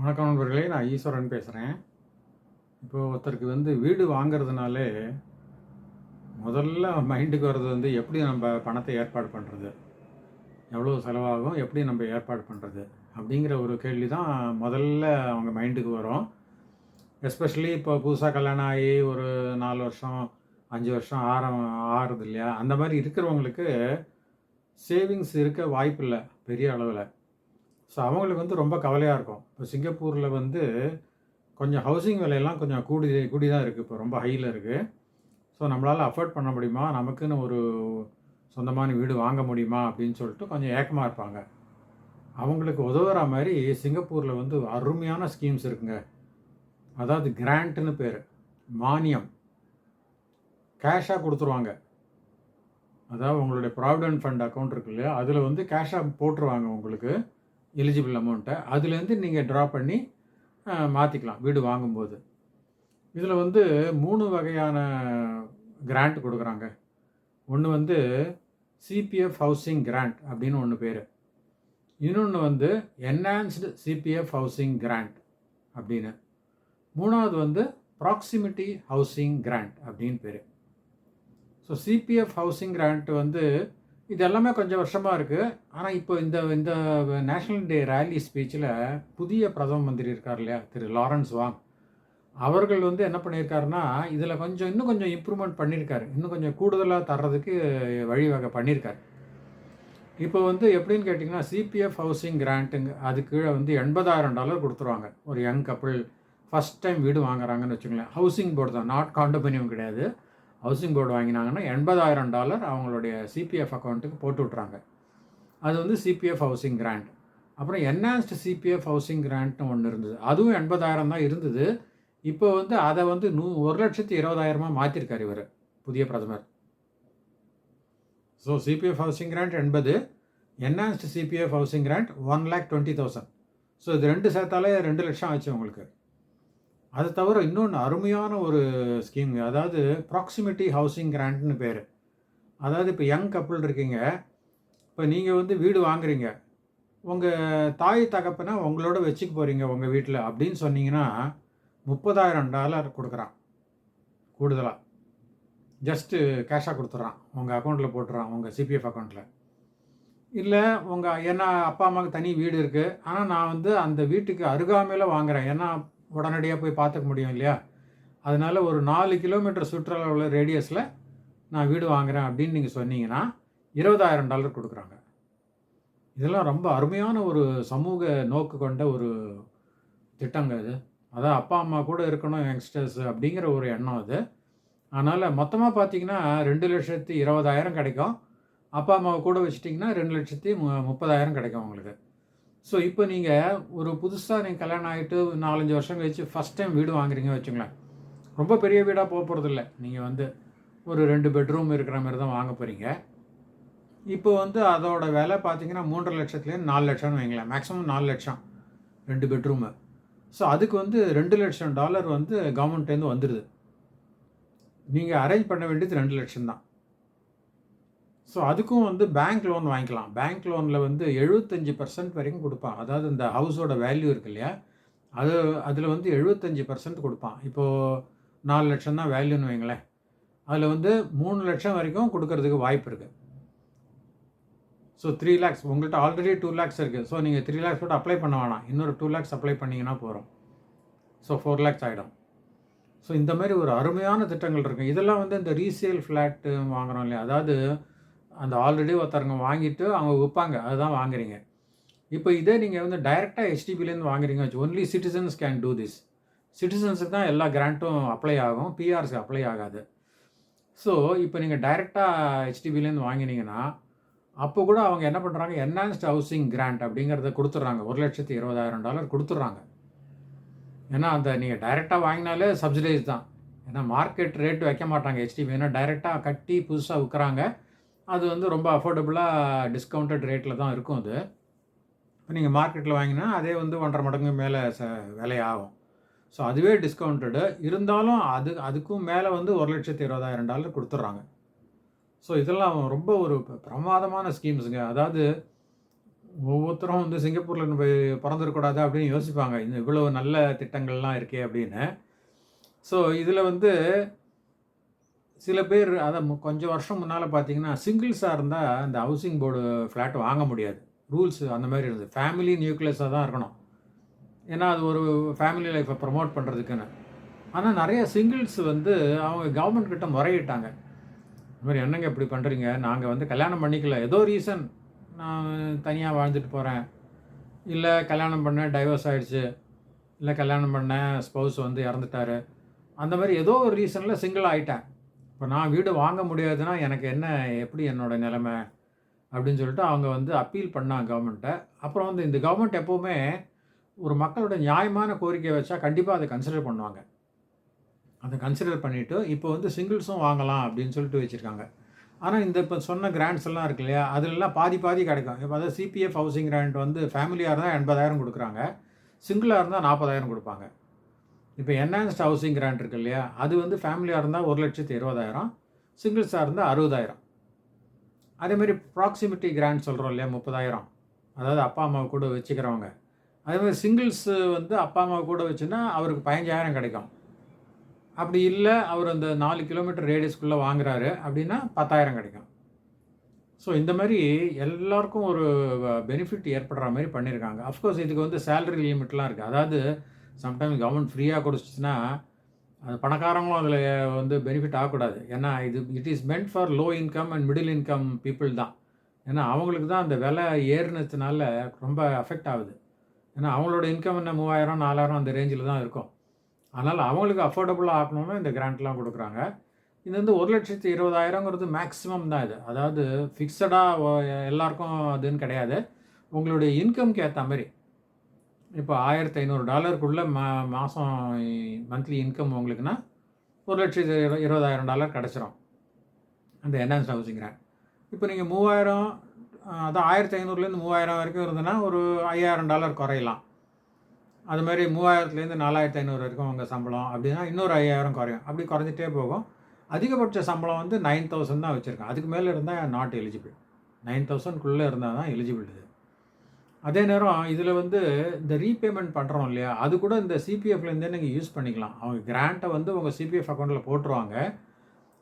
வணக்கம் நண்பர்களே நான் ஈஸ்வரன் பேசுகிறேன் இப்போ ஒருத்தருக்கு வந்து வீடு வாங்குறதுனாலே முதல்ல மைண்டுக்கு வர்றது வந்து எப்படி நம்ம பணத்தை ஏற்பாடு பண்ணுறது எவ்வளோ செலவாகும்? எப்படி நம்ம ஏற்பாடு பண்ணுறது அப்படிங்கிற ஒரு கேள்வி தான் முதல்ல அவங்க மைண்டுக்கு வரும். எஸ்பெஷலி இப்போ புதுசாக கல்யாணம் ஆகி ஒரு நாலு வருஷம் அஞ்சு வருஷம் ஆற ஆறுது இல்லையா? அந்த மாதிரி இருக்கிறவங்களுக்கு சேவிங்ஸ் இருக்க வாய்ப்பு இல்லை பெரிய அளவில். ஸோ அவங்களுக்கு வந்து ரொம்ப கவலையாக இருக்கும். இப்போ சிங்கப்பூரில் வந்து கொஞ்சம் ஹவுசிங் விலையெல்லாம் கொஞ்சம் கூடி கூடி தான் இருக்குது இப்போ ரொம்ப ஹையில் இருக்குது ஸோ நம்மளால் அஃபோர்ட் பண்ண முடியுமா? நமக்குன்னு ஒரு சொந்தமான வீடு வாங்க முடியுமா? அப்படின்னு சொல்லிட்டு கொஞ்சம் ஏக்கமாக இருப்பாங்க. அவங்களுக்கு உதவுற மாதிரி சிங்கப்பூரில் வந்து அருமையான ஸ்கீம்ஸ் இருக்குங்க. அதாவது கிராண்ட்டுன்னு பேர். மானியம். கேஷாக கொடுத்துருவாங்க. அதாவது உங்களுடைய ப்ராவிடென்ட் ஃபண்ட் அக்கௌண்ட் இருக்கு இல்லையா? அதில் வந்து கேஷாக போட்டுருவாங்க உங்களுக்கு. எலிஜிபிள் அமௌண்ட்டை அதுலேருந்து நீங்கள் ட்ரா பண்ணி மாற்றிக்கலாம் வீடு வாங்கும்போது. இதில் வந்து மூணு வகையான கிராண்ட் கொடுக்குறாங்க. ஒன்று வந்து சிபிஎஃப் ஹவுசிங் கிராண்ட் அப்படின்னு ஒன்று பேர். இன்னொன்று வந்து என்ஹான்ஸ்டு சிபிஎஃப் ஹவுசிங் கிராண்ட் அப்படின்னு. மூணாவது வந்து ப்ராக்சிமிட்டி ஹவுசிங் கிராண்ட் அப்படின்னு பேர். ஸோ சிபிஎஃப் ஹவுசிங் கிராண்ட் வந்து இது எல்லாமே கொஞ்சம் வருஷமாக இருக்குது ஆனால் இப்போ இந்த இந்த நேஷ்னல் டே ரேலி ஸ்பீச்சில் புதிய பிரதம மந்திரி இருக்கார் இல்லையா? திரு லாரன்ஸ் வாங் அவர்கள் வந்து என்ன பண்ணியிருக்காருன்னா இதில் கொஞ்சம் இன்னும் கொஞ்சம் இம்ப்ரூவ்மெண்ட் பண்ணியிருக்காரு. இன்னும் கொஞ்சம் கூடுதலாக தர்றதுக்கு வழிவகை பண்ணியிருக்காரு. இப்போ வந்து எப்படின்னு கேட்டிங்கன்னா சிபிஎஃப் ஹவுசிங் கிராண்ட்டுங்க அது கீழே வந்து எண்பதாயிரம் டாலர் கொடுத்துருவாங்க. ஒரு யங் கப்பிள் ஃபஸ்ட் டைம் வீடு வாங்குறாங்கன்னு வச்சுங்களேன் ஹவுசிங் போர்டு தான் நாட் காண்டோமினியம் கிடையாது. ஹவுசிங் போர்டு வாங்கினாங்கன்னா எண்பதாயிரம் டாலர் அவங்களுடைய சிபிஎஃப் அக்கௌண்ட்டுக்கு போட்டு விட்றாங்க. அது வந்து சிபிஎஃப் ஹவுசிங் கிராண்ட். அப்புறம் என்ஹான்ஸ்டு சிபிஎஃப் ஹவுசிங் கிராண்ட்னு ஒன்று இருந்தது. அதுவும் எண்பதாயிரம் தான் இருந்தது. இப்போ வந்து அதை வந்து நூ ஒரு லட்சத்தி இருபதாயிரமாக மாற்றிருக்கார் இவர் புதிய பிரதமர். ஸோ சிபிஎஃப் ஹவுசிங் கிராண்ட் எண்பது enhanced CPF housing grant one lakh twenty thousand. So இது ரெண்டு சேர்த்தாலே ரெண்டு லட்சம் ஆச்சு உங்களுக்கு. அது தவிர இன்னொன்று அருமையான ஒரு ஸ்கீம் அதாவது ப்ராக்சிமிட்டி ஹவுசிங் கிராண்ட்னு பேர். அதாவது இப்போ யங் கப்புள் இருக்கீங்க. இப்போ நீங்கள் வந்து வீடு வாங்குறீங்க. உங்கள் தாய் தகப்பனை உங்களோட வச்சுக்க போகிறீங்க உங்கள் வீட்டில் அப்படின்னு சொன்னீங்கன்னா முப்பதாயிரம் டாலர் கொடுக்குறான். கூடுதலாக ஜஸ்ட்டு கேஷாக கொடுத்துட்றான் உங்கள் அக்கௌண்ட்டில் போட்டுறான் உங்கள் சிபிஎஃப் அக்கௌண்ட்டில் இல்லை உங்கள் ஏன்னா அப்பா அம்மாவுக்கு தனி வீடு இருக்குது ஆனால் நான் வந்து அந்த வீட்டுக்கு அருகாமையில் வாங்குகிறேன் ஏன்னா உடனடியாக போய் பார்த்துக்க முடியும் இல்லையா? அதனால் ஒரு நாலு கிலோமீட்டர் சுற்றுலாவில் ரேடியஸில் நான் வீடு வாங்குகிறேன் அப்படின்னு நீங்கள் சொன்னீங்கன்னா இருபதாயிரம் டாலர் கொடுக்குறாங்க. இதெல்லாம் ரொம்ப அருமையான ஒரு சமூக நோக்கு கொண்ட ஒரு திட்டங்க இது. அதான் அப்பா அம்மா கூட இருக்கணும் யங்ஸ்டர்ஸ் அப்படிங்கிற ஒரு எண்ணம் அது. அதனால் மொத்தமாக பார்த்தீங்கன்னா ரெண்டு லட்சத்தி இருபதாயிரம் கிடைக்கும். அப்பா அம்மாவை கூட வச்சிட்டிங்கன்னா ரெண்டு லட்சத்தி மு முப்பதாயிரம் கிடைக்கும் உங்களுக்கு. ஸோ இப்போ நீங்கள் ஒரு புதுசாக நீங்கள் கல்யாணம் ஆகிட்டு நாலஞ்சு வருஷம் கழிச்சு ஃபஸ்ட் டைம் வீடு வாங்குறீங்க வச்சுங்களேன் ரொம்ப பெரிய வீடாக போக போகிறதில்ல நீங்கள் வந்து ஒரு ரெண்டு பெட்ரூம் இருக்கிற மாதிரி தான் வாங்க போகிறீங்க இப்போ வந்து அதோட விலை பார்த்தீங்கன்னா மூன்றரை லட்சத்துலேருந்து நாலு லட்சம்னு வைங்களேன். மேக்ஸிமம் நாலு லட்சம். ரெண்டு பெட்ரூமு ஸோ அதுக்கு வந்து ரெண்டு லட்சம் டாலர் வந்து கவர்மெண்ட்லேருந்து வந்துடுது நீங்கள் அரேஞ்ச் பண்ண வேண்டியது ரெண்டு லட்சம் தான் ஸோ அதுக்கும் வந்து பேங்க் லோன் வாங்கிக்கலாம். பேங்க் லோனில் வந்து எழுபத்தஞ்சி பர்சன்ட் வரைக்கும் கொடுப்பான் அதாவது இந்த ஹவுஸோட வேல்யூ இருக்கு இல்லையா? அது அதில் வந்து எழுபத்தஞ்சி பர்சன்ட் கொடுப்பான். இப்போது நாலு லட்சம் தான் வேல்யூன்னு வைங்களேன். அதில் வந்து மூணு லட்சம் வரைக்கும் கொடுக்கறதுக்கு வாய்ப்பு இருக்குது ஸோ த்ரீ லேக்ஸ் உங்கள்கிட்ட ஆல்ரெடி டூ லேக்ஸ் இருக்குது ஸோ நீங்கள் த்ரீ லேக்ஸ் கூட அப்ளை பண்ண வேணாம். இன்னொரு டூ லேக்ஸ் அப்ளை பண்ணிங்கன்னா போகிறோம் ஸோ ஃபோர் லேக்ஸ் ஆகிடும் ஸோ இந்த மாதிரி ஒரு அருமையான திட்டங்கள் இருக்குது இதெல்லாம் வந்து இந்த ரீசேல் ஃப்ளாட்டு வாங்குகிறோம் இல்லையா? அதாவது அந்த ஆல்ரெடி ஒருத்தருங்க வாங்கிட்டு அவங்க விற்பாங்க அதுதான் வாங்குறீங்க. இப்போ இதே நீங்கள் வந்து டைரெக்டாக ஹெச்டிபிலேருந்து வாங்குறீங்க வச்சு only citizens can do this சிட்டிசன்ஸுக்கு தான் எல்லா கிராண்ட்டும் அப்ளை ஆகும் பிஆர்ஸ்க்கு அப்ளை ஆகாது. ஸோ இப்போ நீங்கள் டைரெக்டாக ஹெச்டிபிலேருந்து வாங்கினீங்கன்னா அப்போ கூட அவங்க என்ன பண்ணுறாங்க என்ஹான்ஸ்ட் ஹவுசிங் கிராண்ட் அப்படிங்கிறத கொடுத்துட்றாங்க. ஒரு லட்சத்து இருபதாயிரம் டாலர் கொடுத்துட்றாங்க. ஏன்னா அந்த நீங்கள் டைரெக்டாக வாங்கினாலே சப்சிடைஸ் தான். ஏன்னா மார்க்கெட் ரேட் வைக்க மாட்டாங்க ஹெச்டிபி ஏன்னா டைரெக்டாக கட்டி புதுசாக விற்கிறாங்க அது வந்து ரொம்ப அஃபோர்டபுளாக டிஸ்கவுண்டட் ரேட்டில் தான் இருக்கும் அது. இப்போ நீங்கள் மார்க்கெட்டில் வாங்கினா அதே வந்து ஒன்றரை மடங்கு மேலே ச விலையாகும் ஸோ அதுவே டிஸ்கவுண்டடு இருந்தாலும் அது அதுக்கும் மேலே வந்து ஒரு லட்சத்தி இருபதாயிரம் டாலர் கொடுத்துட்றாங்க. ஸோ இதெல்லாம் ரொம்ப ஒரு பிரமாதமான ஸ்கீம்ஸுங்க அதாவது ஒவ்வொருத்தரும் வந்து சிங்கப்பூரில் போய் பிறந்திருக்கூடாது அப்படின்னு யோசிப்பாங்க. இந்த இவ்வளோ நல்ல திட்டங்கள்லாம் இருக்கே அப்படின்னு. ஸோ இதில் வந்து சில பேர் அதை கொஞ்சம் வருஷம் முன்னால் பார்த்தீங்கன்னா சிங்கிள்ஸாக இருந்தால் இந்த ஹவுசிங் போர்டு ஃப்ளாட் வாங்க முடியாது. ரூல்ஸ் அந்த மாதிரி இருந்தது. ஃபேமிலி நியூக்ளியஸாக தான் இருக்கணும். ஏன்னா அது ஒரு ஃபேமிலி லைஃப்பை ப்ரமோட் பண்ணுறதுக்குன்னு ஆனால் நிறைய சிங்கிள்ஸ் வந்து அவங்க கவர்மெண்ட் கிட்ட முறையிட்டாங்க. இந்த மாதிரி என்னங்க இப்படி பண்ணுறீங்க நாங்கள் வந்து கல்யாணம் பண்ணிக்கல. ஏதோ ரீசன். நான் தனியாக வாழ்ந்துட்டு போகிறேன் இல்லை கல்யாணம் பண்ணேன் டைவர்ஸ் ஆகிடுச்சு இல்லை கல்யாணம் பண்ணேன் ஸ்பௌஸ் வந்து இறந்துட்டாரு. அந்த மாதிரி ஏதோ ஒரு ரீசனில் சிங்கிள் ஆகிட்டேன் இப்போ நான் வீடு வாங்க முடியாதுன்னா எனக்கு என்ன எப்படி என்னோட நிலைமை? அப்படின்னு சொல்லிட்டு அவங்க வந்து அப்பீல் பண்ணாங்க கவர்மெண்ட்டை அப்புறம் வந்து இந்த கவர்மெண்ட் எப்போவுமே ஒரு மக்களோட நியாயமான கோரிக்கையை வச்சா கண்டிப்பாக அதை கன்சிடர் பண்ணுவாங்க. அதை கன்சிடர் பண்ணிவிட்டு இப்போ வந்து சிங்கிள்ஸும் வாங்கலாம் அப்படின்னு சொல்லிட்டு வச்சுருக்காங்க. ஆனால் இந்த இப்போ சொன்ன கிராண்ட்ஸ் எல்லாம் இருக்கு இல்லையா? அதுலலாம் பாதி பாதி கிடைக்கும். இப்போ அதாவது சிபிஎஃப் ஹவுசிங் கிராண்ட் வந்து ஃபேமிலியாக இருந்தால் எண்பதாயிரம் கொடுக்குறாங்க. சிங்கிளாக இருந்தால் நாற்பதாயிரம் கொடுப்பாங்க. இப்போ என்ஹான்ஸ்ட் ஹவுசிங் கிராண்ட் இருக்கு இல்லையா அது வந்து ஃபேமிலியாக இருந்தால் ஒரு லட்சத்து இருபதாயிரம் சிங்கிள்ஸாக இருந்தால் அறுபதாயிரம். அதேமாதிரி ப்ராக்சிமிட்டி கிராண்ட் சொல்கிறோம் இல்லையா முப்பதாயிரம். அதாவது அப்பா அம்மா கூட வச்சுக்கிறவங்க. அதேமாதிரி சிங்கிள்ஸு வந்து அப்பா அம்மா கூட வச்சுன்னா அவருக்கு பதினஞ்சாயிரம் கிடைக்கும். அப்படி இல்லை அவர் அந்த நாலு கிலோமீட்டர் ரேடியஸ்க்குள்ளே வாங்குறாரு அப்படின்னா பத்தாயிரம் கிடைக்கும். ஸோ இந்த மாதிரி எல்லாருக்கும் ஒரு பெனிஃபிட் ஏற்படுற மாதிரி பண்ணியிருக்காங்க அஃப்கோர்ஸ் இதுக்கு வந்து சேலரி லிமிட்லாம் இருக்குது அதாவது சம்டைம் கவர்மெண்ட் ஃப்ரீயாக கொடுத்துச்சுன்னா அது பணக்காரங்களும் அதில் வந்து பெனிஃபிட் ஆகக்கூடாது. ஏன்னா இது it is meant for low income and middle income people தான். ஏன்னா அவங்களுக்கு தான் அந்த விலை ஏறினதுனால ரொம்ப அஃபெக்ட் ஆகுது. ஏன்னா அவங்களோட இன்கம் என்ன மூவாயிரம் நாலாயிரம் அந்த ரேஞ்சில் தான் இருக்கும். அதனால் அவங்களுக்கு அஃபோர்டபுளாக ஆக்கணும்னு இந்த கிராண்ட்லாம் கொடுக்குறாங்க. இது வந்து ஒரு லட்சத்து இருபதாயிரங்கிறது மேக்ஸிமம் தான் இது. அதாவது ஃபிக்ஸடாக எல்லாருக்கும் அதுன்னு கிடையாது. உங்களுடைய இன்கம்க்கு ஏற்ற மாதிரி. இப்போ ஆயிரத்தி ஐநூறு டாலருக்குள்ளே மா மாதம் மந்த்லி இன்கம் உங்களுக்குன்னா ஒரு லட்சத்தி இரு இருபதாயிரம் டாலர் கிடச்சிரும். அந்த என்ஹான்ஸ் ஹவுசிங் இப்போ நீங்கள் மூவாயிரம் அதான் ஆயிரத்தி ஐநூறுலேருந்து மூவாயிரம் வரைக்கும் இருந்ததுன்னா ஒரு ஐயாயிரம் டாலர் குறையலாம். அது மாதிரி மூவாயிரத்துலேருந்து நாலாயிரத்தி ஐநூறு வரைக்கும் உங்கள் சம்பளம் அப்படின்னா இன்னொரு ஐயாயிரம் குறையும். அப்படி குறைஞ்சிட்டே போகும். அதிகபட்ச சம்பளம் வந்து நைன் தௌசண்ட் தான் வச்சுருக்கேன். அதுக்கு மேலே இருந்தால் நாட் எலிஜிபிள். நைன் தௌசண்ட்குள்ளே இருந்தால் தான் எலிஜிபிள் இது. அதே நேரம் இதில் வந்து இந்த ரீபேமெண்ட் பண்ணுறோம் இல்லையா? அது கூட இந்த சிபிஎஃப்லேருந்தே நீங்கள் யூஸ் பண்ணிக்கலாம். அவங்க கிராண்ட்டை வந்து உங்கள் சிபிஎஃப் அக்கௌண்ட்டில் போட்டுருவாங்க.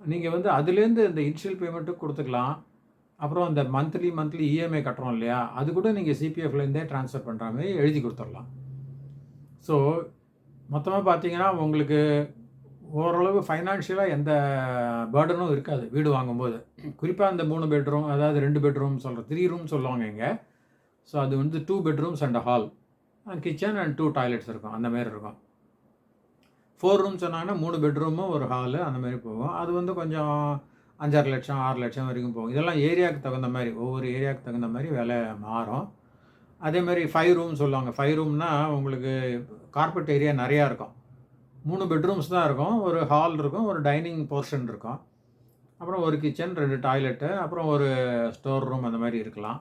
நீங்கள் வந்து அதுலேருந்து இந்த இனிஷியல் பேமெண்ட்டும் கொடுத்துக்கலாம். அப்புறம் அந்த மந்த்லி மந்த்லி இஎம்ஐ கட்டுறோம் இல்லையா? அது கூட நீங்கள் சிபிஎஃப்லேருந்தே ட்ரான்ஸ்ஃபர் பண்ணுற மாதிரி எழுதி கொடுத்துடலாம். ஸோ மொத்தமாக பார்த்தீங்கன்னா உங்களுக்கு ஓரளவு ஃபைனான்ஷியலாக எந்த பேர்டனும் இருக்காது. வீடு வாங்கும்போது. குறிப்பாக அந்த மூணு பெட்ரூம் அதாவது ரெண்டு பெட்ரூம் சொல்கிற த்ரீ ரூம் சொல்லுவாங்க இங்கே. ஸோ அது வந்து two bedrooms and hall kitchen and two toilets இருக்கும். அந்த மாதிரி இருக்கும். ஃபோர் ரூம் சொன்னாங்கன்னா மூணு பெட்ரூமும் ஒரு ஹாலு அந்த மாதிரி போகும். அது வந்து கொஞ்சம் அஞ்சாறு லட்சம் ஆறு லட்சம் வரைக்கும் போகும். இதெல்லாம் ஏரியாவுக்கு தகுந்த மாதிரி ஒவ்வொரு ஏரியாவுக்கு தகுந்த மாதிரி விலை மாறும். அதே மாதிரி ஃபைவ் ரூம் சொல்லுவாங்க. ஃபைவ் ரூம்னா உங்களுக்கு கார்பெட் ஏரியா நிறையா இருக்கும். மூணு பெட்ரூம்ஸ் தான் இருக்கும். ஒரு ஹால் இருக்கும் ஒரு டைனிங் போர்ஷன் இருக்கும். அப்புறம் ஒரு கிச்சன் ரெண்டு டாய்லெட்டு அப்புறம் ஒரு ஸ்டோர் ரூம் அந்த மாதிரி இருக்கலாம்.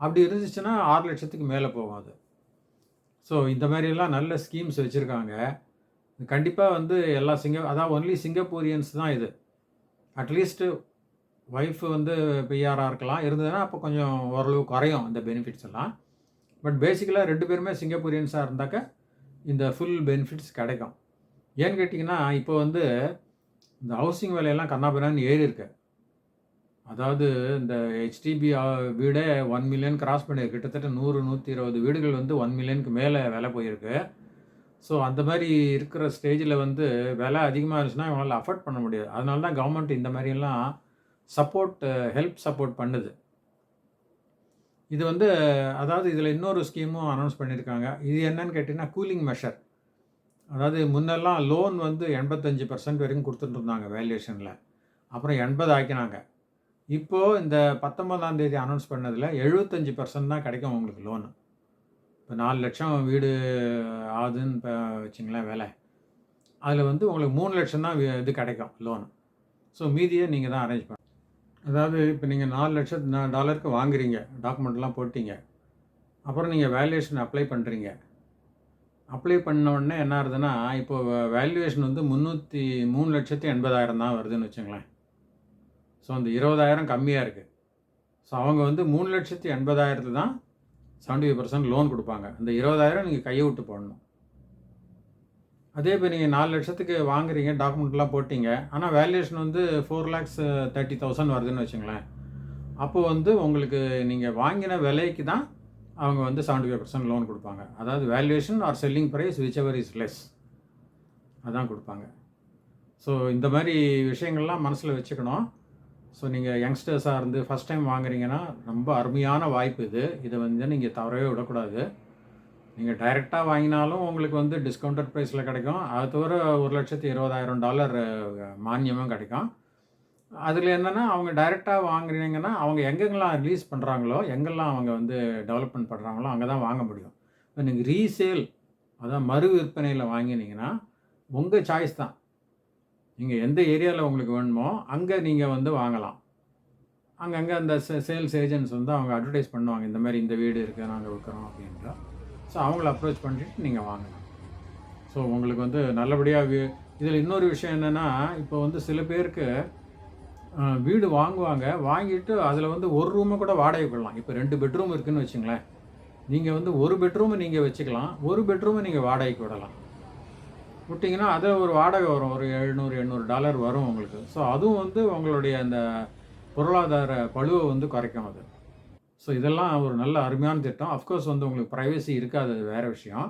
அப்படி இருந்துச்சுன்னா ஆறு லட்சத்துக்கு மேலே போகும் அது. ஸோ இந்த மாதிரியெல்லாம் நல்ல ஸ்கீம்ஸ் வச்சுருக்காங்க. கண்டிப்பாக வந்து எல்லா சிங்க அதான் ஒன்லி சிங்கப்பூரியன்ஸ் தான் இது. அட்லீஸ்ட்டு ஒய்ஃப் வந்து பிஆராக இருக்கலாம். இருந்ததுன்னா அப்போ கொஞ்சம் ஓரளவு குறையும் இந்த பெனிஃபிட்ஸ் எல்லாம். பட் பேசிக்கலாக ரெண்டு பேருமே சிங்கப்பூரியன்ஸாக இருந்தாக்க இந்த ஃபுல் பெனிஃபிட்ஸ் கிடைக்கும். ஏன்னு கேட்டிங்கன்னா இப்போ வந்து இந்த ஹவுசிங் விலையெல்லாம் கண்ணாபின்னான்னு ஏறி இருக்கு. அதாவது இந்த ஹெச்டிபி வீடே ஒன் மில்லியன் கிராஸ் பண்ணியிருக்கு. கிட்டத்தட்ட நூறு நூற்றி இருபது வீடுகள் வந்து ஒன் மில்லியனுக்கு மேலே விலை போயிருக்கு. ஸோ அந்த மாதிரி இருக்கிற ஸ்டேஜில் வந்து விலை அதிகமாக இருந்துச்சுன்னா இவங்களால் அஃபோர்ட் பண்ண முடியாது. அதனால தான் கவர்மெண்ட் இந்த மாதிரியெல்லாம் சப்போர்ட் ஹெல்ப் சப்போர்ட் பண்ணுது. இது வந்து அதாவது இதில் இன்னொரு ஸ்கீமும் அனௌன்ஸ் பண்ணியிருக்காங்க. இது என்னன்னு கேட்டிங்கன்னா கூலிங் மெஷர் அதாவது முன்னெல்லாம் லோன் வந்து எண்பத்தஞ்சு பர்சன்ட் வரைக்கும் கொடுத்துட்டு இருந்தாங்க வேல்யூஷனில் அப்புறம் எண்பது ஆக்கினாங்க. இப்போது இந்த பத்தொன்பதாம் தேதி அனௌன்ஸ் பண்ணதில் எழுபத்தஞ்சி பர்சன்ட் தான் கிடைக்கும் உங்களுக்கு லோனு இப்போ நாலு லட்சம் வீடு ஆகுதுன்னு இப்போ வச்சிங்களேன் விலை. அதில் வந்து உங்களுக்கு மூணு லட்சம் தான் இது கிடைக்கும் லோனு ஸோ மீதியை நீங்கள் தான் அரேஞ்ச் பண்ண அதாவது இப்போ நீங்கள் நாலு லட்சம் டாலருக்கு வாங்குறீங்க டாக்குமெண்ட்லாம் போட்டிங்க. அப்புறம் நீங்கள் வேல்யூவேஷன் அப்ளை பண்ணுறீங்க அப்ளை பண்ண உடனே என்ன ஆகுதுன்னா இப்போ வேல்யூவேஷன் வந்து முந்நூற்றி மூணு லட்சத்து எண்பதாயிரம் தான் வருதுன்னு வச்சுங்களேன். ஸோ அந்த இருபதாயிரம் கம்மியாக இருக்குது ஸோ அவங்க வந்து மூணு லட்சத்தி எண்பதாயிரத்து தான் செவன்டி ஃபைவ் பர்சன்ட் லோன் கொடுப்பாங்க. அந்த இருபதாயிரம் நீங்கள் கையை விட்டு போடணும். அதே இப்போ நீங்கள் நாலு லட்சத்துக்கு வாங்குறீங்க டாக்குமெண்ட்லாம் போட்டிங்க. ஆனால் வேல்யூஷன் வந்து ஃபோர் லேக்ஸ் தேர்ட்டி தௌசண்ட் வருதுன்னு வச்சுங்களேன். அப்போ வந்து உங்களுக்கு நீங்கள் வாங்கின விலைக்கு தான் அவங்க வந்து செவன்டி ஃபைவ் பர்சன்ட் லோன் கொடுப்பாங்க. அதாவது valuation or selling price whichever is less அதான் கொடுப்பாங்க. ஸோ இந்த மாதிரி விஷயங்கள்லாம் மனசில் வச்சுக்கணும். ஸோ நீங்கள் யங்ஸ்டர்ஸாக இருந்து ஃபஸ்ட் டைம் வாங்குறீங்கன்னா ரொம்ப அருமையான வாய்ப்பு இது. இதை வந்து நீங்கள் தவறவே விடக்கூடாது. நீங்கள் டைரெக்டாக வாங்கினாலும் உங்களுக்கு வந்து டிஸ்கவுண்டட் ப்ரைஸில் கிடைக்கும். அது தவிர ஒரு லட்சத்தி இருபதாயிரம் டாலர் மானியமும் கிடைக்கும். அதில் என்னென்னா அவங்க டைரெக்டாக வாங்குறீங்கன்னா அவங்க எங்கெங்கெல்லாம் ரிலீஸ் பண்ணுறாங்களோ எங்கெல்லாம் அவங்க வந்து டெவலப்மெண்ட் பண்ணுறாங்களோ அங்கே தான் வாங்க முடியும். இப்போ நீங்கள் ரீசேல் அதான் மறு விற்பனையில் வாங்கினீங்கன்னா உங்கள் சாய்ஸ் தான். நீங்கள் எந்த ஏரியாவில் உங்களுக்கு வேணுமோ அங்கே நீங்கள் வந்து வாங்கலாம். அங்கங்கே அந்த சே சேல்ஸ் ஏஜென்ட்ஸ் வந்து அவங்க அட்வர்டைஸ் பண்ணுவாங்க இந்த மாதிரி இந்த வீடு இருக்குது நாங்கள் விற்கிறோம் அப்படின்ட்டு ஸோ அவங்கள அப்ரோச் பண்ணிட்டு நீங்கள் வாங்கலாம். ஸோ உங்களுக்கு வந்து நல்லபடியாக இதில் இன்னொரு விஷயம் என்னென்னா இப்போ வந்து சில பேருக்கு வீடு வாங்குவாங்க வாங்கிட்டு அதில் வந்து ஒரு ரூமை கூட வாடகை கொள்ளலாம் இப்போ ரெண்டு பெட்ரூம் இருக்குதுன்னு வச்சுங்களேன். நீங்கள் வந்து ஒரு பெட்ரூமை நீங்கள் வச்சுக்கலாம் ஒரு பெட்ரூமை நீங்கள் வாடகைக்கு விடலாம். விட்டிங்கன்னா அது ஒரு வாடகை வரும். ஒரு எழுநூறு எண்ணூறு டாலர் வரும் உங்களுக்கு. ஸோ அதுவும் வந்து உங்களுடைய அந்த பொருளாதார பழுவை வந்து குறைக்கும் அது. ஸோ இதெல்லாம் ஒரு நல்ல அருமையான திட்டம். அஃப்கோர்ஸ் வந்து உங்களுக்கு ப்ரைவசி இருக்காது அது வேறு விஷயம்.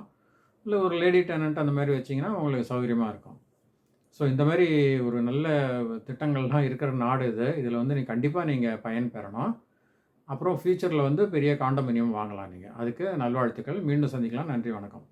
இல்லை ஒரு லேடி டெனண்ட் அந்த மாதிரி வச்சிங்கன்னா உங்களுக்கு சௌகரியமாக இருக்கும். ஸோ இந்த மாதிரி ஒரு நல்ல திட்டங்கள்லாம் இருக்கிற நாடு இது. இதில் வந்து நீ கண்டிப்பாக நீங்கள் பயன் பெறணும். அப்புறம் ஃப்யூச்சரில் வந்து பெரிய காண்டமினியம் வாங்கலாம் நீங்கள் அதுக்கு நல்வாழ்த்துக்கள். மீண்டும் சந்திக்கலாம். நன்றி வணக்கம்.